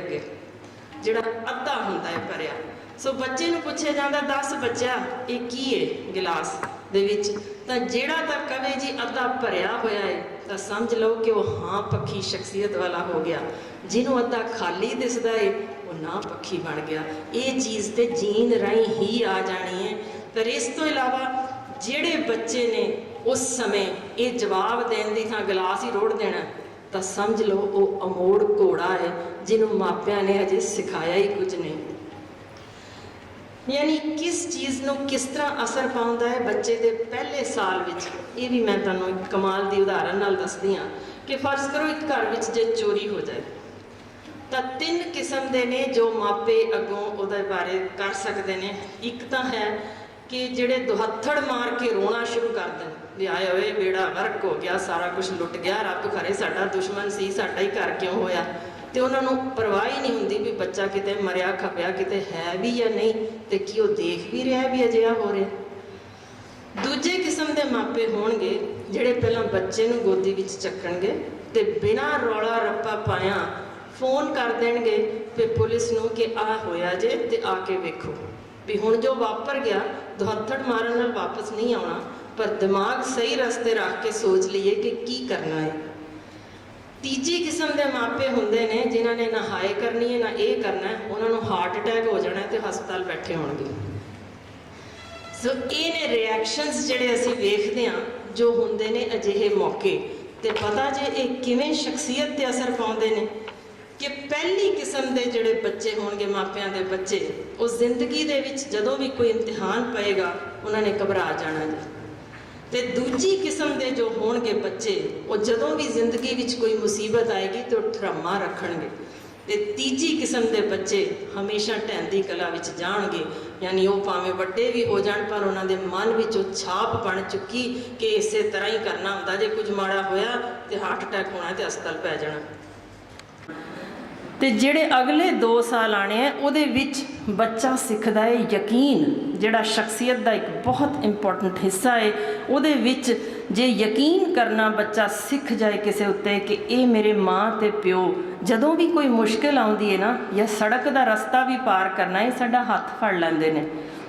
ਅੱਗੇ। ਜਿਹੜਾ ਅੱਧਾ ਹੁੰਦਾ ਹੈ ਭਰਿਆ। ਸੋ ਬੱਚੇ ਨੂੰ ਪੁੱਛਿਆ ਜਾਂਦਾ 10 ਬੱਚਾ, ਇਹ ਕੀ ਹੈ ਗਿਲਾਸ ਦੇ ਵਿੱਚ? ਤਾਂ ਜਿਹੜਾ ਤਾਂ ਕਵੇ ਜੀ ਅੱਧਾ ਭਰਿਆ ਹੋਇਆ ਹੈ ਤਾਂ ਸਮਝ ਲਓ ਕਿ ਉਹ ਹਾਂ ਪੱਖੀ ਸ਼ਖਸੀਅਤ ਵਾਲਾ ਹੋ ਗਿਆ। ਜਿਹਨੂੰ ਅੱਧਾ ਖਾਲੀ ਦਿਸਦਾ ਹੈ ਉਹ ਨਾ ਪੱਖੀ ਬਣ ਗਿਆ। ਇਹ ਚੀਜ਼ ਤੇ ਜੀਨ ਰਾਹੀਂ ਹੀ ਆ ਜਾਣੀ ਹੈ ਪਰ ਇਸ ਤੋਂ ਇਲਾਵਾ ਜਿਹੜੇ ਬੱਚੇ ਨੇ ਉਸ ਸਮੇਂ ਇਹ ਜਵਾਬ ਦੇਣ ਦੀ ਥਾਂ ਗਲਾਸ ਹੀ ਰੋੜ ਦੇਣਾ ਤਾਂ ਸਮਝ ਲਓ ਉਹ ਅਮੋੜ ਘੋੜਾ ਹੈ, ਜਿਹਨੂੰ ਮਾਪਿਆਂ ਨੇ ਅਜੇ ਸਿਖਾਇਆ ਹੀ ਕੁਝ ਨਹੀਂ। ਯਾਨੀ ਕਿਸ ਚੀਜ਼ ਨੂੰ ਕਿਸ ਤਰ੍ਹਾਂ ਅਸਰ ਪਾਉਂਦਾ ਹੈ ਬੱਚੇ ਦੇ ਪਹਿਲੇ ਸਾਲ ਵਿੱਚ? ਇਹ ਵੀ ਮੈਂ ਤੁਹਾਨੂੰ ਇੱਕ ਕਮਾਲ ਦੀ ਉਦਾਹਰਨ ਨਾਲ ਦੱਸਦੀ ਹਾਂ ਕਿ ਫਰਜ਼ ਕਰੋ ਇੱਕ ਘਰ ਵਿੱਚ ਜੇ ਚੋਰੀ ਹੋ ਜਾਏ, ਤਾਂ ਤਿੰਨ ਕਿਸਮ ਦੇ ਨੇ ਜੋ ਮਾਪੇ ਅੱਗੋਂ ਉਹਦੇ ਬਾਰੇ ਕਰ ਸਕਦੇ ਨੇ। ਇੱਕ ਤਾਂ ਹੈ ਕਿ ਜਿਹੜੇ ਦੁਹੱਥੜ ਮਾਰ ਕੇ ਰੋਣਾ ਸ਼ੁਰੂ ਕਰ ਦੇਣ। ਵੀ ਆਏ ਹੋਏ ਬੇੜਾ ਗਰਕ ਹੋ ਗਿਆ, ਸਾਰਾ ਕੁਝ ਲੁੱਟ ਗਿਆ, ਰੱਬ ਖਰੇ ਸਾਡਾ ਦੁਸ਼ਮਣ ਸੀ, ਸਾਡਾ ਹੀ ਘਰ ਕਿਉਂ ਹੋਇਆ? ਤੇ ਉਹਨਾਂ ਨੂੰ ਪਰਵਾਹ ਹੀ ਨਹੀਂ ਹੁੰਦੀ ਵੀ ਬੱਚਾ ਕਿਤੇ ਮਰਿਆ, ਖਪਿਆ ਕਿਤੇ ਹੈ ਵੀ ਜਾਂ ਨਹੀਂ ਤੇ ਕੀ ਉਹ ਦੇਖ ਵੀ ਰਿਹਾ ਵੀ ਅਜਿਹਾ ਹੋ ਰਿਹਾ। ਦੂਜੇ ਕਿਸਮ ਦੇ ਮਾਪੇ ਹੋਣਗੇ ਜਿਹੜੇ ਪਹਿਲਾਂ ਬੱਚੇ ਨੂੰ ਗੋਦੀ ਵਿੱਚ ਚੱਕਣਗੇ ਤੇ ਬਿਨਾਂ ਰੌਲਾ ਰੱਪਾ ਪਾਇਆ ਫੋਨ ਕਰ ਦੇਣਗੇ ਤੇ ਪੁਲਿਸ ਨੂੰ ਕਿ ਆ ਹੋਇਆ ਜੇ ਤੇ ਆ ਕੇ ਵੇਖੋ। ਵੀ ਹੁਣ ਜੋ ਵਾਪਰ ਗਿਆ ਦੁਹੱਥੜ ਮਾਰਨ ਨਾਲ ਵਾਪਸ ਨਹੀਂ ਆਉਣਾ, ਪਰ ਦਿਮਾਗ ਸਹੀ ਰਸਤੇ ਰੱਖ ਕੇ ਸੋਚ ਲਈਏ ਕਿ ਕੀ ਕਰਨਾ ਹੈ। ਤੀਜੀ ਕਿਸਮ ਦੇ ਮਾਪੇ ਹੁੰਦੇ ਨੇ, ਜਿਨ੍ਹਾਂ ਨੇ ਨਾ ਹਾਏ ਕਰਨੀ ਹੈ, ਨਾ ਇਹ ਕਰਨਾ ਹੈ। ਉਹਨਾਂ ਨੂੰ ਹਾਰਟ ਅਟੈਕ ਹੋ ਜਾਣਾ ਹੈ ਤੇ ਹਸਪਤਾਲ ਬੈਠੇ ਹੋਣਗੇ। ਸੋ ਇਹ ਨੇ ਰਿਐਕਸ਼ਨਸ ਜਿਹੜੇ ਅਸੀਂ ਵੇਖਦੇ ਹਾਂ, ਜੋ ਹੁੰਦੇ ਨੇ ਅਜਿਹੇ ਮੌਕੇ। ਤੇ ਪਤਾ ਜੇ ਇਹ ਕਿਵੇਂ ਸ਼ਖਸੀਅਤ ਤੇ ਅਸਰ ਪਾਉਂਦੇ ਨੇ। ਕਿ ਪਹਿਲੀ ਕਿਸਮ ਦੇ ਜਿਹੜੇ ਬੱਚੇ ਹੋਣਗੇ ਮਾਪਿਆਂ ਦੇ ਬੱਚੇ, ਉਹ ਜ਼ਿੰਦਗੀ ਦੇ ਵਿੱਚ ਜਦੋਂ ਵੀ ਕੋਈ ਇਮਤਿਹਾਨ ਪਏਗਾ, ਉਹਨਾਂ ਨੇ ਘਬਰਾ ਜਾਣਾ ਜੀ। ਤੇ ਦੂਜੀ ਕਿਸਮ ਦੇ ਜੋ ਹੋਣਗੇ ਬੱਚੇ, ਉਹ ਜਦੋਂ ਵੀ ਜ਼ਿੰਦਗੀ ਵਿੱਚ ਕੋਈ ਮੁਸੀਬਤ ਆਏਗੀ ਤੇ ਉਹ ਠਰਮਾ ਰੱਖਣਗੇ। ਤੇ ਤੀਜੀ ਕਿਸਮ ਦੇ ਬੱਚੇ ਹਮੇਸ਼ਾ ਢਹਿੰਦੀ ਕਲਾ ਵਿੱਚ ਜਾਣਗੇ, ਯਾਨੀ ਉਹ ਭਾਵੇਂ ਵੱਡੇ ਵੀ ਹੋ ਜਾਣ, ਪਰ ਉਹਨਾਂ ਦੇ ਮਨ ਵਿੱਚ ਉਹ ਛਾਪ ਬਣ ਚੁੱਕੀ ਕਿ ਇਸੇ ਤਰ੍ਹਾਂ ਹੀ ਕਰਨਾ ਹੁੰਦਾ, ਜੇ ਕੁਝ ਮਾੜਾ ਹੋਇਆ ਤੇ ਹਾਰਟ ਅਟੈਕ ਹੋਣਾ ਤੇ ਹਸਪਤਾਲ ਪੈ ਜਾਣਾ। ਤੇ ਜਿਹੜੇ ਅਗਲੇ 2 ਸਾਲ ਆਣੇ ਆ, ਉਹਦੇ ਵਿੱਚ ਬੱਚਾ ਸਿੱਖਦਾ ਹੈ ਯਕੀਨ, ਜਿਹੜਾ ਸ਼ਖਸੀਅਤ ਦਾ ਇੱਕ ਬਹੁਤ ਇੰਪੋਰਟੈਂਟ ਹਿੱਸਾ ਹੈ ਉਹਦੇ ਵਿੱਚ ਜੇ ਯਕੀਨ ਕਰਨਾ ਬੱਚਾ ਸਿੱਖ ਜਾਏ ਕਿਸੇ ਉੱਤੇ ਕਿ ਇਹ ਮੇਰੇ ਮਾਂ ਤੇ ਪਿਓ, ਜਦੋਂ ਵੀ ਕੋਈ ਮੁਸ਼ਕਲ ਆਉਂਦੀ ਹੈ ਨਾ, ਜਾਂ ਸੜਕ ਦਾ ਰਸਤਾ ਵੀ ਪਾਰ ਕਰਨਾ ਹੈ ਸਾਡਾ ਹੱਥ ਫੜ ਲੈਂਦੇ ਨੇ।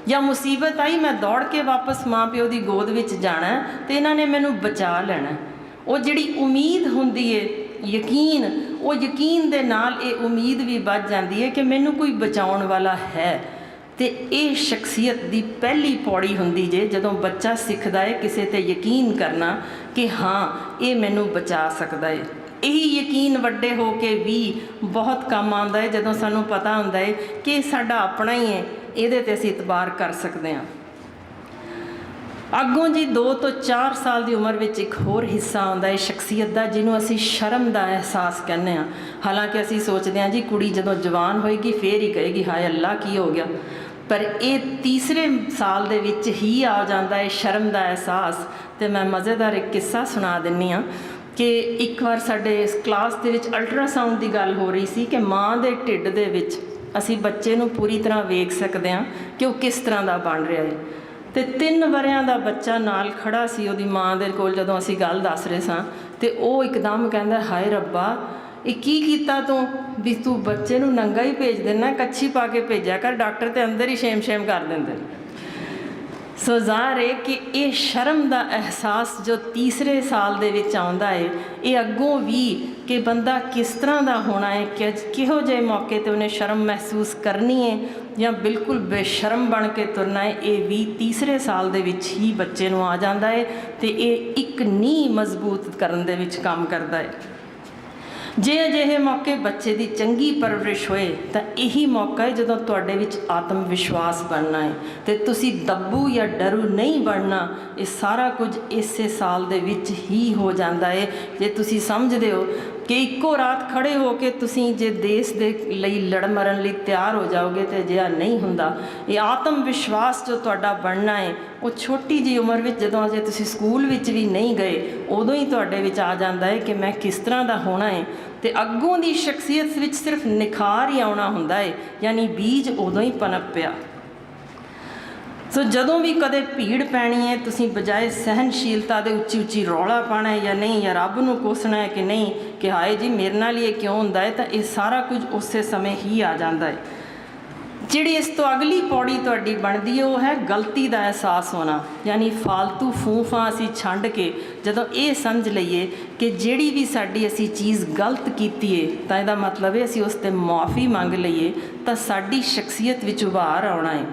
ਜਾਂ ਮੁਸੀਬਤ ਆਈ, ਮੈਂ ਦੌੜ ਕੇ ਵਾਪਸ ਮਾਂ ਪਿਓ ਦੀ ਗੋਦ ਵਿੱਚ ਜਾਣਾ ਹੈ ਤੇ ਇਹਨਾਂ ਨੇ ਮੈਨੂੰ ਬਚਾ ਲੈਣਾ ਉਹ ਜਿਹੜੀ ਉਮੀਦ ਹੁੰਦੀ ਏ ਯਕੀਨ, ਉਹ ਯਕੀਨ ਦੇ ਨਾਲ ਇਹ ਉਮੀਦ ਵੀ ਵੱਧ ਜਾਂਦੀ ਹੈ ਕਿ ਮੈਨੂੰ ਕੋਈ ਬਚਾਉਣ ਵਾਲਾ ਹੈ। ਤੇ ਇਹ ਸ਼ਖਸੀਅਤ ਦੀ ਪਹਿਲੀ ਪੌੜੀ ਹੁੰਦੀ ਜੇ ਜਦੋਂ ਬੱਚਾ ਸਿੱਖਦਾ ਹੈ ਕਿਸੇ ਤੇ ਯਕੀਨ ਕਰਨਾ ਕਿ ਹਾਂ, ਇਹ ਮੈਨੂੰ ਬਚਾ ਸਕਦਾ ਹੈ ਇਹੀ ਯਕੀਨ ਵੱਡੇ ਹੋ ਕੇ ਵੀ ਬਹੁਤ ਕੰਮ ਆਉਂਦਾ ਹੈ ਜਦੋਂ ਸਾਨੂੰ ਪਤਾ ਹੁੰਦਾ ਹੈ ਕਿ ਇਹ ਸਾਡਾ ਆਪਣਾ ਹੀ ਹੈ ਇਹਦੇ ਤੇ ਅਸੀਂ ਇਤਬਾਰ ਕਰ ਸਕਦੇ ਹਾਂ ਅੱਗੋਂ ਜੀ 2 ਤੋਂ 4 ਸਾਲ ਦੀ ਉਮਰ ਵਿੱਚ ਇੱਕ ਹੋਰ ਹਿੱਸਾ ਆਉਂਦਾ ਹੈ ਸ਼ਖਸੀਅਤ ਦਾ, ਜਿਹਨੂੰ ਅਸੀਂ ਸ਼ਰਮ ਦਾ ਅਹਿਸਾਸ ਕਹਿੰਦੇ ਹਾਂ। ਹਾਲਾਂਕਿ ਅਸੀਂ ਸੋਚਦੇ ਹਾਂ ਜੀ, ਕੁੜੀ ਜਦੋਂ ਜਵਾਨ ਹੋਏਗੀ, ਫੇਰ ਹੀ ਕਹੇਗੀ, ਹਾਏ ਅੱਲਾ, ਕੀ ਹੋ ਗਿਆ। ਪਰ ਇਹ ਤੀਸਰੇ ਸਾਲ ਦੇ ਵਿੱਚ ਹੀ ਆ ਜਾਂਦਾ ਹੈ, ਸ਼ਰਮ ਦਾ ਅਹਿਸਾਸ। ਤੇ ਮੈਂ ਮਜ਼ੇਦਾਰ ਇੱਕ ਕਿੱਸਾ ਸੁਣਾ ਦਿੰਨੀ ਆ ਕਿ ਇੱਕ ਵਾਰ ਸਾਡੇ ਇਸ ਕਲਾਸ ਦੇ ਵਿੱਚ ਅਲਟਰਾਸਾਊਂਡ ਦੀ ਗੱਲ ਹੋ ਰਹੀ ਸੀ ਕਿ ਮਾਂ ਦੇ ਢਿੱਡ ਦੇ ਵਿੱਚ ਅਸੀਂ ਬੱਚੇ ਨੂੰ ਪੂਰੀ ਤਰ੍ਹਾਂ ਵੇਖ ਸਕਦੇ ਹਾਂ ਕਿ ਉਹ ਕਿਸ ਤਰ੍ਹਾਂ ਦਾ ਬਣ ਰਿਹਾ ਹੈ। ਤੇ 3 ਵਰਿਆਂ ਦਾ ਬੱਚਾ ਨਾਲ ਖੜਾ ਸੀ ਉਹਦੀ ਮਾਂ ਦੇ ਕੋਲ ਜਦੋਂ ਅਸੀਂ ਗੱਲ ਦੱਸ ਰਹੇ ਸਾਂ ਤੇ ਉਹ ਇੱਕਦਮ ਕਹਿੰਦਾ, ਹਾਏ ਰੱਬਾ, ਇਹ ਕੀ ਕੀਤਾ ਤੂੰ? ਵੀ ਤੂੰ ਬੱਚੇ ਨੂੰ ਨੰਗਾ ਹੀ ਭੇਜ ਦੇਣਾ ਕੱਛੀ ਪਾ ਕੇ ਭੇਜਿਆ ਕਰ, ਡਾਕਟਰ ਤੇ ਅੰਦਰ ਹੀ ਸ਼ੇਮ ਸ਼ੇਮ ਕਰ ਦਿੰਦੇ ਸੋ ਜ਼ਾਹਰ ਹੈ ਕਿ ਇਹ ਸ਼ਰਮ ਦਾ ਅਹਿਸਾਸ ਜੋ ਤੀਸਰੇ ਸਾਲ ਦੇ ਵਿੱਚ ਆਉਂਦਾ ਹੈ ਇਹ ਅੱਗੋਂ ਵੀ ਕਿ ਬੰਦਾ ਕਿਸ ਤਰ੍ਹਾਂ ਦਾ ਹੋਣਾ ਹੈ, ਕਿ ਕਿਹੋ ਜਿਹੇ ਮੌਕੇ ਤੇ ਉਹਨੇ ਸ਼ਰਮ ਮਹਿਸੂਸ ਕਰਨੀ ਹੈ ਜਾਂ ਬਿਲਕੁਲ ਬੇਸ਼ਰਮ ਬਣ ਕੇ ਤੁਰਨਾ ਹੈ, ਇਹ ਵੀ ਤੀਸਰੇ ਸਾਲ ਦੇ ਵਿੱਚ ਹੀ ਬੱਚੇ ਨੂੰ ਆ ਜਾਂਦਾ ਹੈ ਤੇ ਇਹ ਇੱਕ ਨੀਂਹ ਮਜ਼ਬੂਤ ਕਰਨ ਦੇ ਵਿੱਚ ਕੰਮ ਕਰਦਾ ਹੈ। ਜੇ ਅਜਿਹੇ ਮੌਕੇ ਬੱਚੇ ਦੀ ਚੰਗੀ ਪਰਵਰਿਸ਼ ਹੋਏ, ਤਾਂ ਇਹੀ ਮੌਕਾ ਹੈ ਜਦੋਂ ਤੁਹਾਡੇ ਵਿੱਚ ਆਤਮ ਵਿਸ਼ਵਾਸ ਬਣਨਾ ਹੈ ਤੇ ਤੁਸੀਂ ਦੱਬੂ ਜਾਂ ਡਰੂ ਨਹੀਂ ਬਣਨਾ, ਇਹ ਸਾਰਾ ਕੁਝ ਇਸੇ ਸਾਲ ਦੇ ਵਿੱਚ ਹੀ ਹੋ ਜਾਂਦਾ ਹੈ। ਜੇ ਤੁਸੀਂ ਸਮਝਦੇ ਹੋ ਕਿ ਇੱਕੋ ਰਾਤ ਖੜੇ ਹੋ ਕੇ ਤੁਸੀਂ ਜੇ ਦੇਸ਼ ਦੇ ਲਈ ਲੜ ਮਰਨ ਲਈ ਤਿਆਰ ਹੋ ਜਾਓਗੇ ਤੇ ਅਜਿਹਾ ਨਹੀਂ ਹੁੰਦਾ। ਇਹ ਆਤਮ ਵਿਸ਼ਵਾਸ ਜੋ ਤੁਹਾਡਾ ਬਣਨਾ ਹੈ, ਉਹ ਛੋਟੀ ਜੀ ਉਮਰ ਵਿੱਚ ਜਦੋਂ ਅਜੇ ਤੁਸੀਂ ਸਕੂਲ ਵਿੱਚ ਵੀ ਨਹੀਂ ਗਏ, ਉਦੋਂ ਹੀ ਤੁਹਾਡੇ ਵਿੱਚ ਆ ਜਾਂਦਾ ਹੈ ਕਿ ਮੈਂ ਕਿਸ ਤਰ੍ਹਾਂ ਦਾ ਹੋਣਾ ਹੈ। ਤੇ ਅੱਗੋਂ ਦੀ ਸ਼ਖਸੀਅਤ ਵਿੱਚ ਸਿਰਫ ਨਿਖਾਰ ਹੀ ਆਉਣਾ ਹੁੰਦਾ ਹੈ, ਯਾਨੀ ਬੀਜ ਉਦੋਂ ਹੀ ਪਨਪ ਪਿਆ ਸੋ ਜਦੋਂ ਵੀ ਕਦੇ ਭੀੜ ਪੈਣੀ ਹੈ, ਤੁਸੀਂ ਬਜਾਏ ਸਹਿਨਸ਼ੀਲਤਾ ਦੇ ਉੱਚੀ ਉੱਚੀ ਰੌਲਾ ਪਾਣਾ ਹੈ ਜਾਂ ਨਹੀਂ, ਜਾਂ ਰੱਬ ਨੂੰ ਕੋਸਣਾ ਹੈ ਕਿ ਨਹੀਂ ਕਿ ਹਾਏ ਜੀ, ਮੇਰੇ ਨਾਲ ਇਹ ਕਿਉਂ ਹੁੰਦਾ ਹੈ? ਤਾਂ ਇਹ ਸਾਰਾ ਕੁਝ ਉਸੇ ਸਮੇਂ ਹੀ ਆ ਜਾਂਦਾ ਹੈ। ਜਿਹੜੀ ਇਸ ਤੋਂ ਅਗਲੀ ਪੌੜੀ ਤੁਹਾਡੀ ਬਣਦੀ ਹੈ, ਉਹ ਹੈ ਗਲਤੀ ਦਾ ਅਹਿਸਾਸ ਹੋਣਾ। ਯਾਨੀ ਫालतू ਫੂਫਾਂ ਅਸੀਂ ਛੱਡ ਕੇ ਜਦੋਂ ਇਹ ਸਮਝ ਲਈਏ ਕਿ ਜਿਹੜੀ ਵੀ ਸਾਡੀ ਅਸੀਂ ਚੀਜ਼ ਗਲਤ ਕੀਤੀ ਏ, ਤਾਂ ਇਹਦਾ ਮਤਲਬ ਹੈ ਅਸੀਂ ਉਸ ਤੇ ਮਾਫੀ ਮੰਗ ਲਈਏ, ਤਾਂ ਸਾਡੀ ਸ਼ਖਸੀਅਤ ਵਿੱਚ ਉਭਾਰ ਆਉਣਾ ਹੈ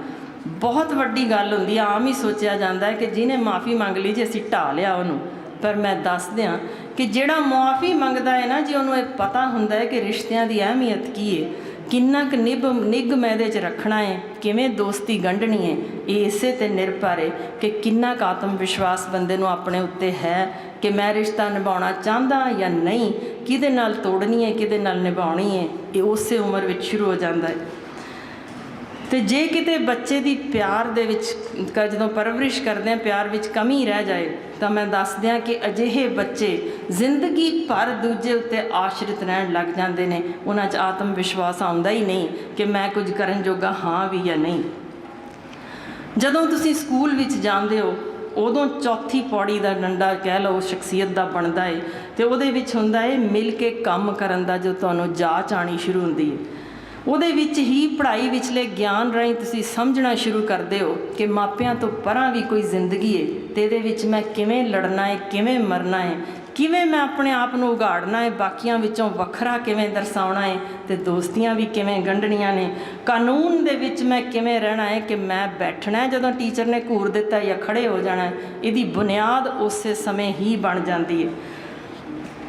ਬਹੁਤ ਵੱਡੀ ਗੱਲ ਹੁੰਦੀ ਹੈ ਆਮ ਹੀ ਸੋਚਿਆ ਜਾਂਦਾ ਹੈ ਕਿ ਜਿਹਨੇ ਮਾਫੀ ਮੰਗ ਲਈ ਜੇ ਅਸੀਂ ਢਾ ਲਿਆ ਉਹਨੂੰ। ਪਰ ਮੈਂ ਦੱਸ ਦਿਆਂ ਕਿ ਜਿਹੜਾ ਮੁਆਫੀ ਮੰਗਦਾ ਹੈ ਨਾ ਜੇ, ਉਹਨੂੰ ਇਹ ਪਤਾ ਹੁੰਦਾ ਹੈ ਕਿ ਰਿਸ਼ਤਿਆਂ ਦੀ ਅਹਿਮੀਅਤ ਕੀ ਹੈ। ਕਿੰਨਾ ਕੁ ਨਿਭ ਨਿਗਮ ਇਹਦੇ 'ਚ ਰੱਖਣਾ ਹੈ, ਕਿਵੇਂ ਦੋਸਤੀ ਗੰਢਣੀ ਹੈ, ਇਹ ਇਸੇ ਤੇ ਨਿਰਭਰ ਹੈ ਕਿ ਕਿੰਨਾ ਕੁ ਆਤਮ ਵਿਸ਼ਵਾਸ ਬੰਦੇ ਨੂੰ ਆਪਣੇ ਉੱਤੇ ਹੈ ਕਿ ਮੈਂ ਰਿਸ਼ਤਾ ਨਿਭਾਉਣਾ ਚਾਹੁੰਦਾ ਜਾਂ ਨਹੀਂ, ਕਿਹਦੇ ਨਾਲ ਤੋੜਨੀ ਹੈ, ਕਿਹਦੇ ਨਾਲ ਨਿਭਾਉਣੀ ਹੈ, ਇਹ ਉਸੇ ਉਮਰ ਵਿੱਚ ਸ਼ੁਰੂ ਹੋ ਜਾਂਦਾ ਹੈ। ਤੇ ਜੇ ਕਿਤੇ ਬੱਚੇ ਦੀ ਪਿਆਰ ਦੇ ਵਿੱਚ ਜਦੋਂ ਪਰਵਰਿਸ਼ ਕਰਦੇ ਆ ਪਿਆਰ ਵਿੱਚ ਕਮੀ ਰਹਿ ਜਾਏ, ਤਾਂ ਮੈਂ ਦੱਸਦਿਆਂ ਕਿ ਅਜਿਹੇ ਬੱਚੇ ਜ਼ਿੰਦਗੀ ਭਰ ਦੂਜੇ ਉੱਤੇ ਆਸ਼ਰਿਤ ਰਹਿਣ ਲੱਗ ਜਾਂਦੇ ਨੇ। ਉਹਨਾਂ 'ਚ ਆਤਮ ਵਿਸ਼ਵਾਸ ਆਉਂਦਾ ਹੀ ਨਹੀਂ ਕਿ ਮੈਂ ਕੁਝ ਕਰਨ ਜੋਗਾ ਹਾਂ ਵੀ ਜਾਂ ਨਹੀਂ। ਜਦੋਂ ਤੁਸੀਂ ਸਕੂਲ ਵਿੱਚ ਜਾਂਦੇ ਹੋ, ਉਦੋਂ ਚੌਥੀ ਪੌੜੀ ਦਾ ਡੰਡਾ ਕਹਿ ਲਓ, ਸ਼ਖਸੀਅਤ ਦਾ ਬਣਦਾ ਏ, ਤੇ ਉਹਦੇ ਵਿੱਚ ਹੁੰਦਾ ਹੈ ਮਿਲ ਕੇ ਕੰਮ ਕਰਨ ਦਾ ਜੋ ਤੁਹਾਨੂੰ ਜਾਚ ਆਣੀ ਸ਼ੁਰੂ ਹੁੰਦੀ ਹੈ ਉਹਦੇ ਵਿੱਚ ਹੀ ਪੜ੍ਹਾਈ ਵਿਚਲੇ ਗਿਆਨ ਰਾਹੀਂ ਤੁਸੀਂ ਸਮਝਣਾ ਸ਼ੁਰੂ ਕਰਦੇ ਹੋ ਕਿ ਮਾਪਿਆਂ ਤੋਂ ਪਰਾਂ ਵੀ ਕੋਈ ਜ਼ਿੰਦਗੀ ਹੈ ਤੇ ਇਹਦੇ ਵਿੱਚ ਮੈਂ ਕਿਵੇਂ ਲੜਨਾ ਹੈ ਕਿਵੇਂ ਮਰਨਾ ਹੈ ਕਿਵੇਂ ਮੈਂ ਆਪਣੇ ਆਪ ਨੂੰ ਉਗਾੜਨਾ ਹੈ ਬਾਕੀਆਂ ਵਿੱਚੋਂ ਵੱਖਰਾ ਕਿਵੇਂ ਦਰਸਾਉਣਾ ਹੈ ਤੇ ਦੋਸਤੀਆਂ ਵੀ ਕਿਵੇਂ ਗੰਢਣੀਆਂ ਨੇ। ਕਾਨੂੰਨ ਦੇ ਵਿੱਚ ਮੈਂ ਕਿਵੇਂ ਰਹਿਣਾ ਹੈ ਕਿ ਮੈਂ ਬੈਠਣਾ ਹੈ ਜਦੋਂ ਟੀਚਰ ਨੇ ਘੂਰ ਦਿੱਤਾ ਜਾਂ ਖੜੇ ਹੋ ਜਾਣਾ ਇਹਦੀ ਬੁਨਿਆਦ ਉਸੇ ਸਮੇਂ ਹੀ ਬਣ ਜਾਂਦੀ ਹੈ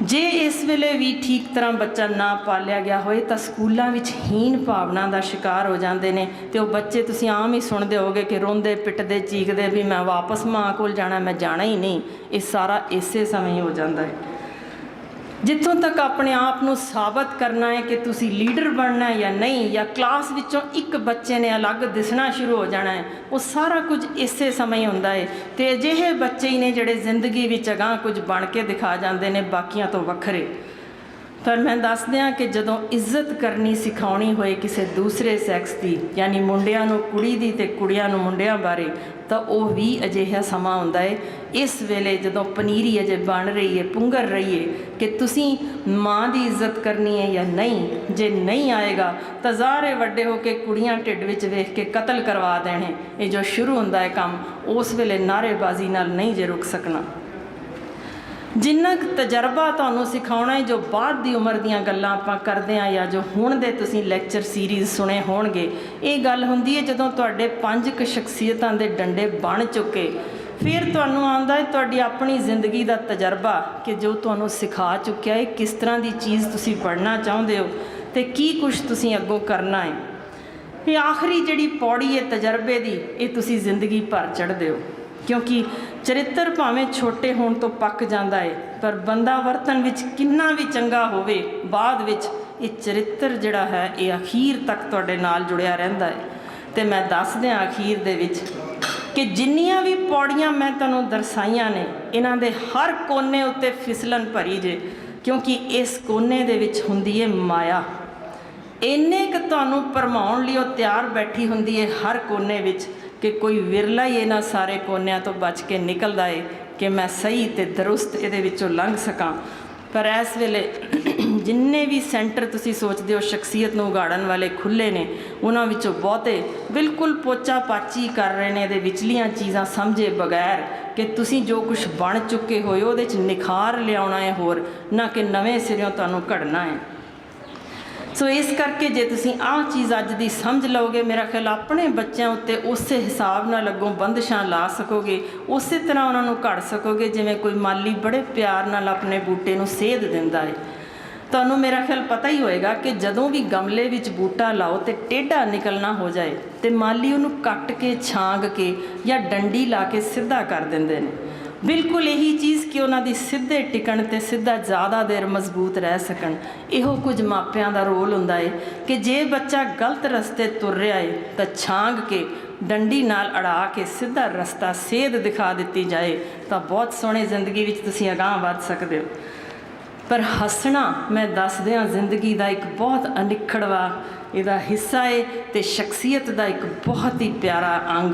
ਜੇ ਇਸ ਵੇਲੇ ਵੀ ਠੀਕ ਤਰ੍ਹਾਂ ਬੱਚਾ ਨਾ ਪਾਲਿਆ ਗਿਆ ਹੋਏ ਤਾਂ ਸਕੂਲਾਂ ਵਿੱਚ ਹੀਨ ਭਾਵਨਾ ਦਾ ਸ਼ਿਕਾਰ ਹੋ ਜਾਂਦੇ ਨੇ ਤੇ ਉਹ ਬੱਚੇ ਤੁਸੀਂ ਆਮ ਹੀ ਸੁਣਦੇ ਹੋਗੇ ਕਿ ਰੋਂਦੇ, ਪਿੱਟਦੇ ਚੀਕਦੇ ਵੀ ਮੈਂ ਵਾਪਸ ਮਾਂ ਕੋਲ ਜਾਣਾ, ਮੈਂ ਜਾਣਾ ਹੀ ਨਹੀਂ। ਇਹ ਸਾਰਾ ਇਸੇ ਸਮੇਂ ਹੀ ਹੋ ਜਾਂਦਾ ਹੈ। ਜਿੱਥੋਂ ਤੱਕ ਆਪਣੇ ਆਪ ਨੂੰ ਸਾਬਤ ਕਰਨਾ ਹੈ ਕਿ ਤੁਸੀਂ ਲੀਡਰ ਬਣਨਾ ਹੈ ਜਾਂ ਨਹੀਂ, ਜਾਂ ਕਲਾਸ ਵਿੱਚੋਂ ਇੱਕ ਬੱਚੇ ਨੇ ਅਲੱਗ ਦਿਸਣਾ ਸ਼ੁਰੂ ਹੋ ਜਾਣਾ ਹੈ, ਉਹ ਸਾਰਾ ਕੁਝ ਇਸੇ ਸਮੇਂ ਹੀ ਹੁੰਦਾ ਹੈ। ਤੇ ਅਜਿਹੇ ਬੱਚੇ ਹੀ ਨੇ ਜਿਹੜੇ ਜ਼ਿੰਦਗੀ ਵਿੱਚ ਅਗਾਂਹ ਕੁਝ ਬਣ ਕੇ ਦਿਖਾ ਜਾਂਦੇ ਨੇ ਬਾਕੀਆਂ ਤੋਂ ਵੱਖਰੇ। ਪਰ ਮੈਂ ਦੱਸ ਦਿਆਂ ਕਿ ਜਦੋਂ ਇੱਜ਼ਤ ਕਰਨੀ ਸਿਖਾਉਣੀ ਹੋਏ ਕਿਸੇ ਦੂਸਰੇ ਸੈਕਸ ਦੀ, ਯਾਨੀ ਮੁੰਡਿਆਂ ਨੂੰ ਕੁੜੀ ਦੀ ਤੇ ਕੁੜੀਆਂ ਨੂੰ ਮੁੰਡਿਆਂ ਬਾਰੇ ਤਾਂ ਉਹ ਵੀ ਅਜਿਹਾ ਸਮਾਂ ਆਉਂਦਾ ਹੈ ਇਸ ਵੇਲੇ ਜਦੋਂ ਪਨੀਰੀ ਅਜੇ ਬਣ ਰਹੀ ਹੈ ਪੁੰਗਰ ਰਹੀ ਹੈ ਕਿ ਤੁਸੀਂ ਮਾਂ ਦੀ ਇੱਜ਼ਤ ਕਰਨੀ ਹੈ ਜਾਂ ਨਹੀਂ, ਜੇ ਨਹੀਂ ਆਏਗਾ ਤਾਂ ਜ਼ਾਰੇ ਵੱਡੇ ਹੋ ਕੇ ਕੁੜੀਆਂ ਢਿੱਡ ਵਿੱਚ ਵੇਖ ਕੇ ਕਤਲ ਕਰਵਾ ਦੇਣੇ। ਇਹ ਜੋ ਸ਼ੁਰੂ ਹੁੰਦਾ ਹੈ ਕੰਮ, ਉਸ ਵੇਲੇ ਨਾਅਰੇਬਾਜ਼ੀ ਨਾਲ ਨਹੀਂ ਜੇ ਰੁਕ ਸਕਣਾ। ਜਿੰਨਾ ਕੁ ਤਜਰਬਾ ਤੁਹਾਨੂੰ ਸਿਖਾਉਣਾ ਹੈ, ਜੋ ਬਾਅਦ ਦੀ ਉਮਰ ਦੀਆਂ ਗੱਲਾਂ ਆਪਾਂ ਕਰਦੇ ਆ ਜਾਂ ਜੋ ਹੁਣ ਦੇ ਤੁਸੀਂ ਲੈਕਚਰ ਸੀਰੀਜ਼ ਸੁਣੇ ਹੋਣਗੇ, ਇਹ ਗੱਲ ਹੁੰਦੀ ਹੈ ਜਦੋਂ ਤੁਹਾਡੇ ਪੰਜ ਕੁ ਸ਼ਖਸੀਅਤਾਂ ਦੇ ਡੰਡੇ ਬਣ ਚੁੱਕੇ। ਫਿਰ ਤੁਹਾਨੂੰ ਆਉਂਦਾ ਹੈ ਤੁਹਾਡੀ ਆਪਣੀ ਜ਼ਿੰਦਗੀ ਦਾ ਤਜਰਬਾ ਕਿ ਜੋ ਤੁਹਾਨੂੰ ਸਿਖਾ ਚੁੱਕਿਆ ਹੈ, ਕਿਸ ਤਰ੍ਹਾਂ ਦੀ ਚੀਜ਼ ਤੁਸੀਂ ਪੜ੍ਹਨਾ ਚਾਹੁੰਦੇ ਹੋ ਤੇ ਕੀ ਕੁਝ ਤੁਸੀਂ ਅੱਗੋਂ ਕਰਨਾ ਹੈ। ਇਹ ਆਖਰੀ ਜਿਹੜੀ ਪੌੜੀ ਹੈ ਤਜਰਬੇ ਦੀ, ਇਹ ਤੁਸੀਂ ਜ਼ਿੰਦਗੀ ਭਰ ਚੜ੍ਹਦੇ ਹੋ। ਕਿਉਂਕਿ ਚਰਿੱਤਰ ਭਾਵੇਂ ਛੋਟੇ ਹੋਣ ਤੋਂ ਪੱਕ ਜਾਂਦਾ ਏ, ਪਰ ਬੰਦਾ ਵਰਤਨ ਵਿੱਚ ਕਿੰਨਾ ਵੀ ਚੰਗਾ ਹੋਵੇ, ਬਾਅਦ ਵਿੱਚ ਇਹ ਚਰਿੱਤਰ ਜਿਹੜਾ ਹੈ, ਇਹ ਅਖੀਰ ਤੱਕ ਤੁਹਾਡੇ ਨਾਲ ਜੁੜਿਆ ਰਹਿੰਦਾ ਹੈ ਤੇ ਮੈਂ ਦੱਸਦਿਆਂ ਅਖੀਰ ਦੇ ਵਿੱਚ ਕਿ ਜਿੰਨੀਆਂ ਵੀ ਪੌੜੀਆਂ ਮੈਂ ਤੁਹਾਨੂੰ ਦਰਸਾਈਆਂ ਨੇ, ਇਹਨਾਂ ਦੇ ਹਰ ਕੋਨੇ ਉੱਤੇ ਫਿਸਲਣ ਭਰੀ ਜੇ, ਕਿਉਂਕਿ ਇਸ ਕੋਨੇ ਦੇ ਵਿੱਚ ਹੁੰਦੀ ਹੈ ਮਾਇਆ। ਇੰਨੇ ਕੁ ਤੁਹਾਨੂੰ ਪਰਮਾਉਣ ਲਈ ਉਹ ਤਿਆਰ ਬੈਠੀ ਹੁੰਦੀ ਹੈ ਹਰ ਕੋਨੇ ਵਿੱਚ ਕਿ ਕੋਈ ਵਿਰਲਾ ਹੀ ਇਹਨਾਂ ਸਾਰੇ ਕੋਨਿਆਂ ਤੋਂ ਬਚ ਕੇ ਨਿਕਲਦਾ ਏ ਕਿ ਮੈਂ ਸਹੀ ਤੇ ਦਰੁਸਤ ਇਹਦੇ ਵਿੱਚੋਂ ਲੰਘ ਸਕਾਂ। ਪਰ ਇਸ ਵੇਲੇ ਜਿੰਨੇ ਵੀ ਸੈਂਟਰ ਤੁਸੀਂ ਸੋਚਦੇ ਹੋ ਸ਼ਖਸੀਅਤ ਨੂੰ ਉਗਾੜਨ ਵਾਲੇ ਖੁੱਲੇ ਨੇ, ਉਹਨਾਂ ਵਿੱਚੋਂ ਬਹੁਤੇ ਬਿਲਕੁਲ ਪੋਚਾ ਪਾਚੀ ਕਰ ਰਹੇ ਨੇ ਇਹਦੇ ਵਿਚਲੀਆਂ ਚੀਜ਼ਾਂ ਸਮਝੇ ਬਗੈਰ ਕਿ ਤੁਸੀਂ ਜੋ ਕੁਝ ਬਣ ਚੁੱਕੇ ਹੋਏ ਉਹਦੇ 'ਚ ਨਿਖਾਰ ਲਿਆਉਣਾ ਹੈ ਹੋਰ, ਨਾ ਕਿ ਨਵੇਂ ਸਿਰਿਓਂ ਤੁਹਾਨੂੰ ਘੜਨਾ ਹੈ ਸੋ ਇਸ ਕਰਕੇ ਜੇ ਤੁਸੀਂ ਆਹ ਚੀਜ਼ ਅੱਜ ਦੀ ਸਮਝ ਲਓਗੇ, ਮੇਰਾ ਖਿਆਲ ਆਪਣੇ ਬੱਚਿਆਂ ਉੱਤੇ ਉਸੇ ਹਿਸਾਬ ਨਾਲ ਅੱਗੋਂ ਬੰਦਸ਼ਾਂ ਲਾ ਸਕੋਗੇ, ਉਸੇ ਤਰ੍ਹਾਂ ਉਹਨਾਂ ਨੂੰ ਘੜ ਸਕੋਗੇ, ਜਿਵੇਂ ਕੋਈ ਮਾਲੀ ਬੜੇ ਪਿਆਰ ਨਾਲ ਆਪਣੇ ਬੂਟੇ ਨੂੰ ਸੇਧ ਦਿੰਦਾ ਹੈ ਤੁਹਾਨੂੰ ਮੇਰਾ ਖਿਆਲ ਪਤਾ ਹੀ ਹੋਏਗਾ ਕਿ ਜਦੋਂ ਵੀ ਗਮਲੇ ਵਿੱਚ ਬੂਟਾ ਲਾਓ ਤੇ ਟੇਢਾ ਨਿਕਲਣਾ ਹੋ ਜਾਏ ਤੇ ਮਾਲੀ ਉਹਨੂੰ ਕੱਟ ਕੇ, ਛਾਂਗ ਕੇ ਜਾਂ ਡੰਡੀ ਲਾ ਕੇ ਸਿੱਧਾ ਕਰ ਦਿੰਦੇ ਨੇ। ਬਿਲਕੁਲ ਇਹੀ ਚੀਜ਼ ਕਿ ਉਹਨਾਂ ਦੀ ਸਿੱਧੇ ਟਿਕਣ ਤੇ ਸਿੱਧਾ ਜ਼ਿਆਦਾ ਦੇਰ ਮਜ਼ਬੂਤ ਰਹਿ ਸਕਣ। ਇਹੋ ਕੁਝ ਮਾਪਿਆਂ ਦਾ ਰੋਲ ਹੁੰਦਾ ਏ ਕਿ ਜੇ ਬੱਚਾ ਗਲਤ ਰਸਤੇ ਤੁਰ ਰਿਹਾ ਏ ਤਾਂ ਛਾਂਗ ਕੇ, ਡੰਡੀ ਨਾਲ ਅੜਾ ਕੇ ਸਿੱਧਾ ਰਸਤਾ ਸੇਧ ਦਿਖਾ ਦਿੱਤੀ ਜਾਏ ਤਾਂ ਬਹੁਤ ਸੋਹਣੀ ਜ਼ਿੰਦਗੀ ਵਿੱਚ ਤੁਸੀਂ ਅਗਾਂਹ ਵੱਧ ਸਕਦੇ ਹੋ। ਪਰ ਹੱਸਣਾ, ਮੈਂ ਦੱਸਦਿਆਂ ਜ਼ਿੰਦਗੀ ਦਾ ਇੱਕ ਬਹੁਤ ਅਨਿਖੜਵਾ ਇਹਦਾ ਹਿੱਸਾ ਏ ਤੇ ਸ਼ਖਸੀਅਤ ਦਾ ਇੱਕ ਬਹੁਤ ਹੀ ਪਿਆਰਾ ਅੰਗ।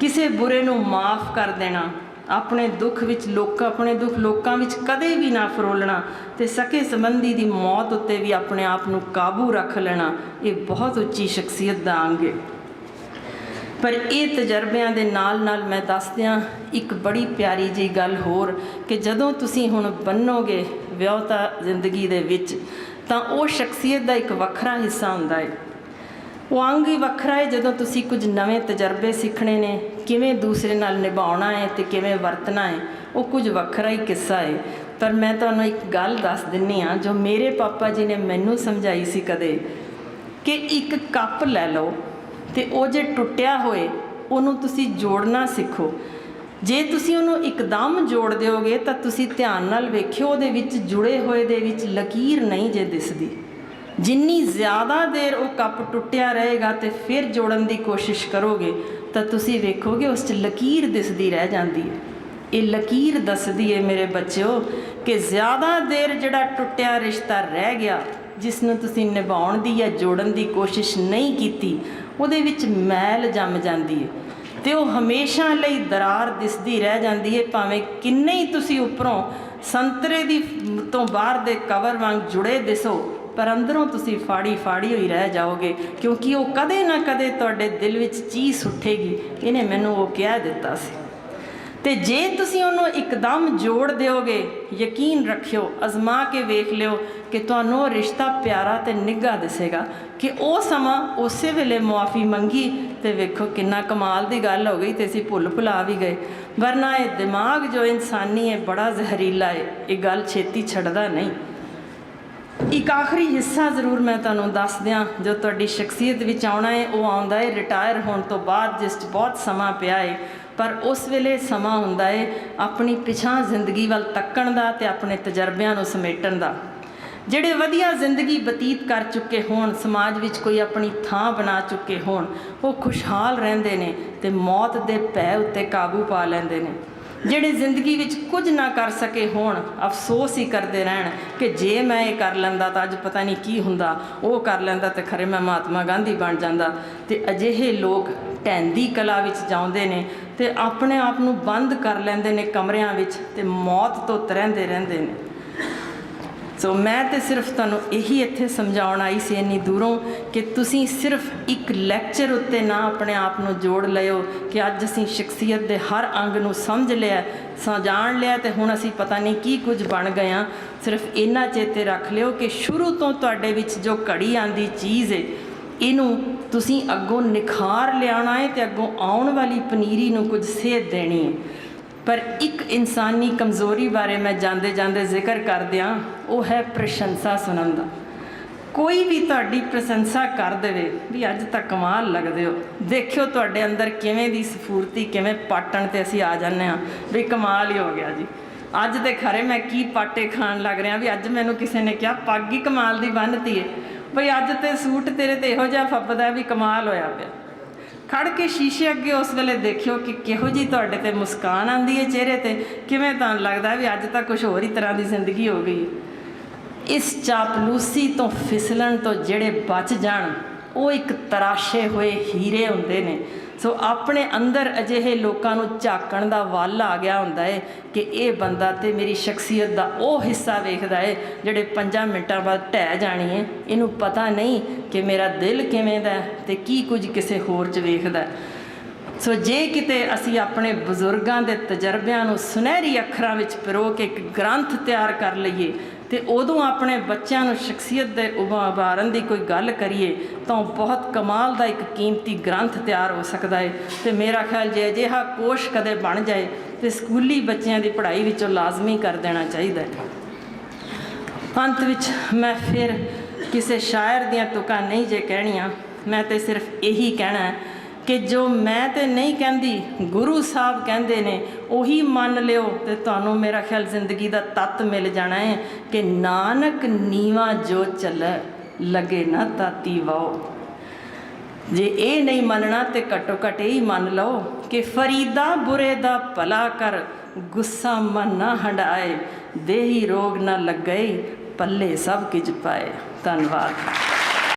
ਕਿਸੇ ਬੁਰੇ ਨੂੰ ਮਾਫ ਕਰ ਦੇਣਾ ਆਪਣੇ ਦੁੱਖ ਵਿੱਚ ਲੋਕ, ਆਪਣੇ ਦੁੱਖ ਲੋਕਾਂ ਵਿੱਚ ਕਦੇ ਵੀ ਨਾ ਫਰੋਲਣਾ ਤੇ ਸਕੇ ਸੰਬੰਧੀ ਦੀ ਮੌਤ ਉੱਤੇ ਵੀ ਆਪਣੇ ਆਪ ਨੂੰ ਕਾਬੂ ਰੱਖ ਲੈਣਾ, ਇਹ ਬਹੁਤ ਉੱਚੀ ਸ਼ਖਸੀਅਤ ਦਾ ਅੰਗ ਹੈ। ਪਰ ਇਹ ਤਜਰਬਿਆਂ ਦੇ ਨਾਲ-ਨਾਲ ਮੈਂ ਦੱਸਦਿਆਂ ਇੱਕ ਬੜੀ ਪਿਆਰੀ ਜੀ ਗੱਲ ਹੋਰ ਕਿ ਜਦੋਂ ਤੁਸੀਂ ਹੁਣ ਬੰਨੋਗੇ ਵਿਆਹਤਾ ਜ਼ਿੰਦਗੀ ਦੇ ਵਿੱਚ, ਤਾਂ ਉਹ ਸ਼ਖਸੀਅਤ ਦਾ ਇੱਕ ਵੱਖਰਾ ਹਿੱਸਾ ਹੁੰਦਾ ਹੈ। ਉਹ ਅੰਗ ਹੀ ਵੱਖਰਾ ਹੈ ਜਦੋਂ ਤੁਸੀਂ ਕੁਝ ਨਵੇਂ ਤਜਰਬੇ ਸਿੱਖਣੇ ਨੇ, ਕਿਵੇਂ ਦੂਸਰੇ ਨਾਲ ਨਿਭਾਉਣਾ ਹੈ ਤੇ ਕਿਵੇਂ ਵਰਤਣਾ ਹੈ ਉਹ ਕੁਝ ਵੱਖਰਾ ਹੀ ਕਿੱਸਾ ਹੈ ਪਰ ਮੈਂ ਤੁਹਾਨੂੰ ਇੱਕ ਗੱਲ ਦੱਸ ਦਿੰਨੀ ਆ, ਜੋ ਮੇਰੇ ਪਾਪਾ ਜੀ ਨੇ ਮੈਨੂੰ ਸਮਝਾਈ ਸੀ ਕਦੇ, ਕਿ ਇੱਕ ਕੱਪ ਲੈ ਲਓ ਤੇ ਉਹ ਜੇ ਟੁੱਟਿਆ ਹੋਏ, ਉਹਨੂੰ ਤੁਸੀਂ ਜੋੜਨਾ ਸਿੱਖੋ। ਜੇ ਤੁਸੀਂ ਉਹਨੂੰ ਇੱਕਦਮ ਜੋੜ ਦਿਓਗੇ, ਤਾਂ ਤੁਸੀਂ ਧਿਆਨ ਨਾਲ ਵੇਖਿਓ, ਉਹਦੇ ਵਿੱਚ ਜੁੜੇ ਹੋਏ ਦੇ ਵਿੱਚ ਲਕੀਰ ਨਹੀਂ ਜੇ ਦਿਸਦੀ। ਜਿੰਨੀ ਜ਼ਿਆਦਾ ਦੇਰ ਉਹ ਕੱਪ ਟੁੱਟਿਆ ਰਹੇਗਾ ਤੇ ਫਿਰ ਜੋੜਨ ਦੀ ਕੋਸ਼ਿਸ਼ ਕਰੋਗੇ, ਤਾਂ ਤੁਸੀਂ ਵੇਖੋਗੇ ਉਸ 'ਚ ਲਕੀਰ ਦਿਸਦੀ ਰਹਿ ਜਾਂਦੀ ਹੈ। ਇਹ ਲਕੀਰ ਦੱਸਦੀ ਹੈ ਮੇਰੇ ਬੱਚਿਓ ਕਿ ਜ਼ਿਆਦਾ ਦੇਰ ਜਿਹੜਾ ਟੁੱਟਿਆ ਰਿਸ਼ਤਾ ਰਹਿ ਗਿਆ, ਜਿਸ ਨੂੰ ਤੁਸੀਂ ਨਿਭਾਉਣ ਦੀ ਜਾਂ ਜੋੜਨ ਦੀ ਕੋਸ਼ਿਸ਼ ਨਹੀਂ ਕੀਤੀ, ਉਹਦੇ ਵਿੱਚ ਮੈਲ ਜੰਮ ਜਾਂਦੀ ਹੈ ਤੇ ਉਹ ਹਮੇਸ਼ਾ ਲਈ ਦਰਾਰ ਦਿਸਦੀ ਰਹਿ ਜਾਂਦੀ ਹੈ, ਭਾਵੇਂ ਕਿੰਨੇ ਹੀ ਤੁਸੀਂ ਉੱਪਰੋਂ ਸੰਤਰੇ ਦੀ ਤੋਂ ਬਾਹਰ ਦੇ ਕਵਰ ਵਾਂਗ ਜੁੜੇ ਦਿਸੋ। ਪਰ ਅੰਦਰੋਂ ਤੁਸੀਂ ਫਾੜੀ ਫਾੜੀ ਹੋਈ ਰਹਿ ਜਾਓਗੇ, ਕਿਉਂਕਿ ਉਹ ਕਦੇ ਨਾ ਕਦੇ ਤੁਹਾਡੇ ਦਿਲ ਵਿੱਚ ਚੀਜ਼ ਉੱਠੇਗੀ ਇਹਨੇ ਮੈਨੂੰ ਉਹ ਕਹਿ ਦਿੱਤਾ ਸੀ। ਤੇ ਜੇ ਤੁਸੀਂ ਉਹਨੂੰ ਇੱਕਦਮ ਜੋੜ ਦਿਓਗੇ, ਯਕੀਨ ਰੱਖਿਓ, ਅਜ਼ਮਾ ਕੇ ਵੇਖ ਲਿਓ ਕਿ ਤੁਹਾਨੂੰ ਉਹ ਰਿਸ਼ਤਾ ਪਿਆਰਾ ਤੇ ਨਿੱਘਾ ਦਿਸੇਗਾ ਕਿ ਉਹ ਸਮਾਂ ਉਸੇ ਵੇਲੇ ਮੁਆਫੀ ਮੰਗੀ ਤੇ ਵੇਖੋ ਕਿੰਨਾ ਕਮਾਲ ਦੀ ਗੱਲ ਹੋ ਗਈ ਤੇ ਅਸੀਂ ਭੁੱਲ ਭੁਲਾ ਵੀ ਗਏ। ਵਰਨਾ ਇਹ ਦਿਮਾਗ ਜੋ ਇਨਸਾਨੀ ਹੈ, ਬੜਾ ਜ਼ਹਿਰੀਲਾ ਹੈ। ਇਹ ਗੱਲ ਛੇਤੀ ਛੱਡਦਾ ਨਹੀਂ। ਇੱਕ ਆਖਰੀ ਹਿੱਸਾ ਜ਼ਰੂਰ ਮੈਂ ਤੁਹਾਨੂੰ ਦੱਸ ਦਿਆਂ, ਜੋ ਤੁਹਾਡੀ ਸ਼ਖਸੀਅਤ ਵਿੱਚ ਆਉਣਾ ਹੈ ਉਹ ਆਉਂਦਾ ਹੈ ਰਿਟਾਇਰ ਹੋਣ ਤੋਂ ਬਾਅਦ ਜਿਸ 'ਚ ਬਹੁਤ ਸਮਾਂ ਪਿਆ ਹੈ ਪਰ ਉਸ ਵੇਲੇ ਸਮਾਂ ਹੁੰਦਾ ਹੈ ਆਪਣੀ ਪਿਛਾਂ ਜ਼ਿੰਦਗੀ ਵੱਲ ਤੱਕਣ ਦਾ ਤੇ ਆਪਣੇ ਤਜਰਬਿਆਂ ਨੂੰ ਸਮੇਟਣ ਦਾ। ਜਿਹੜੇ ਵਧੀਆ ਜ਼ਿੰਦਗੀ ਬਤੀਤ ਕਰ ਚੁੱਕੇ ਹੋਣ, ਸਮਾਜ ਵਿੱਚ ਕੋਈ ਆਪਣੀ ਥਾਂ ਬਣਾ ਚੁੱਕੇ ਹੋਣ, ਉਹ ਖੁਸ਼ਹਾਲ ਰਹਿੰਦੇ ਨੇ ਤੇ ਮੌਤ ਦੇ ਭੈ ਉੱਤੇ ਕਾਬੂ ਪਾ ਲੈਂਦੇ ਨੇ। ਜਿਹੜੇ ਜ਼ਿੰਦਗੀ ਵਿੱਚ ਕੁਝ ਨਾ ਕਰ ਸਕੇ ਹੋਣ, ਅਫਸੋਸ ਹੀ ਕਰਦੇ ਰਹਿਣ ਕਿ ਜੇ ਮੈਂ ਇਹ ਕਰ ਲੈਂਦਾ ਤਾਂ ਅੱਜ ਪਤਾ ਨਹੀਂ ਕੀ ਹੁੰਦਾ, ਉਹ ਕਰ ਲੈਂਦਾ ਤੇ ਖਰੇ ਮੈਂ ਮਹਾਤਮਾ ਗਾਂਧੀ ਬਣ ਜਾਂਦਾ। ਤੇ ਅਜਿਹੇ ਲੋਕ ਟੈਂਦੀ ਕਲਾ ਵਿੱਚ ਜਾਉਂਦੇ ਨੇ ਤੇ ਆਪਣੇ ਆਪ ਨੂੰ ਬੰਦ ਕਰ ਲੈਂਦੇ ਨੇ ਕਮਰਿਆਂ ਵਿੱਚ ਤੇ ਮੌਤ ਤੋਂ ਤਰਹਿੰਦੇ ਰਹਿੰਦੇ ਨੇ। ਸੋ ਮੈਂ ਤੇ ਸਿਰਫ ਤੁਹਾਨੂੰ ਇਹੀ ਇੱਥੇ ਸਮਝਾਉਣ ਆਈ ਸੀ ਇੰਨੀ ਦੂਰੋਂ ਕਿ ਤੁਸੀਂ ਸਿਰਫ ਇੱਕ ਲੈਕਚਰ ਉੱਤੇ ਨਾ ਆਪਣੇ ਆਪ ਨੂੰ ਜੋੜ ਲਿਓ ਕਿ ਅੱਜ ਅਸੀਂ ਸ਼ਖਸੀਅਤ ਦੇ ਹਰ ਅੰਗ ਨੂੰ ਸਮਝ ਲਿਆ, ਸਾ ਲਿਆ ਤੇ ਹੁਣ ਅਸੀਂ ਪਤਾ ਨਹੀਂ ਕੀ ਕੁਝ ਬਣ ਗਏ ਹਾਂ ਸਿਰਫ ਇਹਨਾਂ ਚੇਤੇ ਰੱਖ ਲਿਓ ਕਿ ਸ਼ੁਰੂ ਤੋਂ ਤੁਹਾਡੇ ਵਿੱਚ ਜੋ ਘੜੀ ਆਂਦੀ ਚੀਜ਼ ਹੈ ਇਹਨੂੰ ਤੁਸੀਂ ਅੱਗੋਂ ਨਿਖਾਰ ਲਿਆਉਣਾ ਹੈ ਤੇ ਅੱਗੋਂ ਆਉਣ ਵਾਲੀ ਪਨੀਰੀ ਨੂੰ ਕੁਝ ਸੇਧ ਦੇਣੀ ਹੈ ਪਰ ਇੱਕ ਇਨਸਾਨੀ ਕਮਜ਼ੋਰੀ ਬਾਰੇ ਮੈਂ ਜਾਂਦੇ ਜਾਂਦੇ ਜ਼ਿਕਰ ਕਰਦਿਆਂ ਉਹ ਹੈ ਪ੍ਰਸ਼ੰਸਾ ਸੁਣਨ ਦਾ। ਕੋਈ ਵੀ ਤੁਹਾਡੀ ਪ੍ਰਸ਼ੰਸਾ ਕਰ ਦੇਵੇ, ਵੀ ਅੱਜ ਤਾਂ ਕਮਾਲ ਲੱਗਦੇ ਹੋ। ਦੇਖਿਓ ਤੁਹਾਡੇ ਅੰਦਰ ਕਿਵੇਂ ਦੀ ਸਫੂਰਤੀ, ਕਿਵੇਂ ਪਾਟਣ ਤੇ ਅਸੀਂ ਆ ਜਾਂਦੇ ਆ ਵੀ ਕਮਾਲ ਹੀ ਹੋ ਗਿਆ ਜੀ। ਅੱਜ ਤੇ ਖਰੇ ਮੈਂ ਕੀ ਪਾਟੇ ਖਾਣ ਲੱਗ ਰਿਹਾ, ਵੀ ਅੱਜ ਮੈਨੂੰ ਕਿਸੇ ਨੇ ਕਿਹਾ, ਪੱਗ ਹੀ ਕਮਾਲ ਦੀ ਬੰਨਤੀ ਏ। ਬਈ ਅੱਜ ਤੇ ਸੂਟ ਤੇਰੇ ਤੇ ਇਹੋ ਜਿਹਾ ਫੱਬਦਾ ਵੀ ਕਮਾਲ ਹੋਇਆ ਪਿਆ। ਖੜ ਕੇ ਸ਼ੀਸ਼ੇ ਅੱਗੇ ਉਸ ਵੇਲੇ ਦੇਖਿਓ ਕਿ ਕਿਹੋ ਜੀ ਤੁਹਾਡੇ ਤੇ ਮੁਸਕਾਨ ਆਂਦੀ ਹੈ ਚਿਹਰੇ ਤੇ। ਕਿਵੇਂ ਤਾਂ ਲੱਗਦਾ ਵੀ ਅੱਜ ਤਾਂ ਕੁਝ ਹੋਰ ਹੀ ਤਰ੍ਹਾਂ ਦੀ ਜ਼ਿੰਦਗੀ ਹੋ ਗਈ। ਇਸ ਚਾਪਲੂਸੀ ਤੋਂ ਫਿਸਲਣ ਤੋਂ ਜਿਹੜੇ ਬਚ ਜਾਣ, ਉਹ ਇੱਕ ਤਰਾਸ਼ੇ ਹੋਏ ਹੀਰੇ ਹੁੰਦੇ ਨੇ। ਸੋ ਆਪਣੇ ਅੰਦਰ ਅਜਿਹੇ ਲੋਕਾਂ ਨੂੰ ਝਾਕਣ ਦਾ ਵੱਲ ਆ ਗਿਆ ਹੁੰਦਾ ਹੈ ਕਿ ਇਹ ਬੰਦਾ ਤੇ ਮੇਰੀ ਸ਼ਖਸੀਅਤ ਦਾ ਉਹ ਹਿੱਸਾ ਵੇਖਦਾ ਹੈ ਜਿਹੜੇ 5 ਮਿੰਟਾਂ ਬਾਅਦ ਢਹਿ ਜਾਣੀ ਹੈ ਇਹਨੂੰ ਪਤਾ ਨਹੀਂ ਕਿ ਮੇਰਾ ਦਿਲ ਕਿਵੇਂ ਦਾ ਹੈ ਤੇ ਕੀ ਕੁਝ ਕਿਸੇ ਹੋਰ 'ਚ ਵੇਖਦਾ ਸੋ ਜੇ ਕਿਤੇ ਅਸੀਂ ਆਪਣੇ ਬਜ਼ੁਰਗਾਂ ਦੇ ਤਜਰਬਿਆਂ ਨੂੰ ਸੁਨਹਿਰੀ ਅੱਖਰਾਂ ਵਿੱਚ ਪਰੋ ਕੇ ਇੱਕ ਗ੍ਰੰਥ ਤਿਆਰ ਕਰ ਲਈਏ ਤੇ ਉਦੋਂ ਆਪਣੇ ਬੱਚਿਆਂ ਨੂੰ ਸ਼ਖਸੀਅਤ ਦੇ ਉਭਾਰਨ ਦੀ ਕੋਈ ਗੱਲ ਕਰੀਏ ਤਾਂ ਉਹ ਬਹੁਤ ਕਮਾਲ ਦਾ ਇੱਕ ਕੀਮਤੀ ਗ੍ਰੰਥ ਤਿਆਰ ਹੋ ਸਕਦਾ ਹੈ ਤੇ ਮੇਰਾ ਖਿਆਲ ਜੇ ਅਜਿਹਾ ਕੋਸ਼ ਕਦੇ ਬਣ ਜਾਏ ਤੇ ਸਕੂਲੀ ਬੱਚਿਆਂ ਦੀ ਪੜ੍ਹਾਈ ਵਿੱਚੋਂ ਲਾਜ਼ਮੀ ਕਰ ਦੇਣਾ ਚਾਹੀਦਾ ਹੈ। ਅੰਤ ਵਿੱਚ ਮੈਂ ਫਿਰ ਕਿਸੇ ਸ਼ਾਇਰ ਦੀਆਂ ਤੁਕਾਂ ਨਹੀਂ ਜੇ ਕਹਿਣੀਆਂ, ਮੈਂ ਤੇ ਸਿਰਫ ਇਹੀ ਕਹਿਣਾ ਹੈ ਕਿ ਜੋ ਮੈਂ ਤੇ ਨਹੀਂ ਕਹਿੰਦੀ, ਗੁਰੂ ਸਾਹਿਬ ਕਹਿੰਦੇ ਨੇ, ਉਹੀ ਮੰਨ ਲਿਓ ਤੇ ਤੁਹਾਨੂੰ ਮੇਰਾ ਖਿਆਲ ਜ਼ਿੰਦਗੀ ਦਾ ਤੱਤ ਮਿਲ ਜਾਣਾ ਹੈ ਕਿ ਨਾਨਕ ਨੀਵਾ ਜੋ ਚੱਲੈ, ਲਗੇ ਨਾ ਤਾਤੀ ਵਾਓ। ਜੇ ਇਹ ਨਹੀਂ ਮੰਨਣਾ ਤੇ ਘੱਟੋ ਘੱਟ ਇਹ ਹੀ ਮੰਨ ਲਓ ਕਿ ਫਰੀਦਾ ਬੁਰੇ ਦਾ ਭਲਾ ਕਰ, ਗੁੱਸਾ ਮਨ ਨਾ ਹੰਡਾਏ, ਦੇਹੀ ਰੋਗ ਨਾ ਲੱਗੇ ਪੱਲੇ ਸਭ ਕਿਜ ਪਾਏ। ਧੰਨਵਾਦ।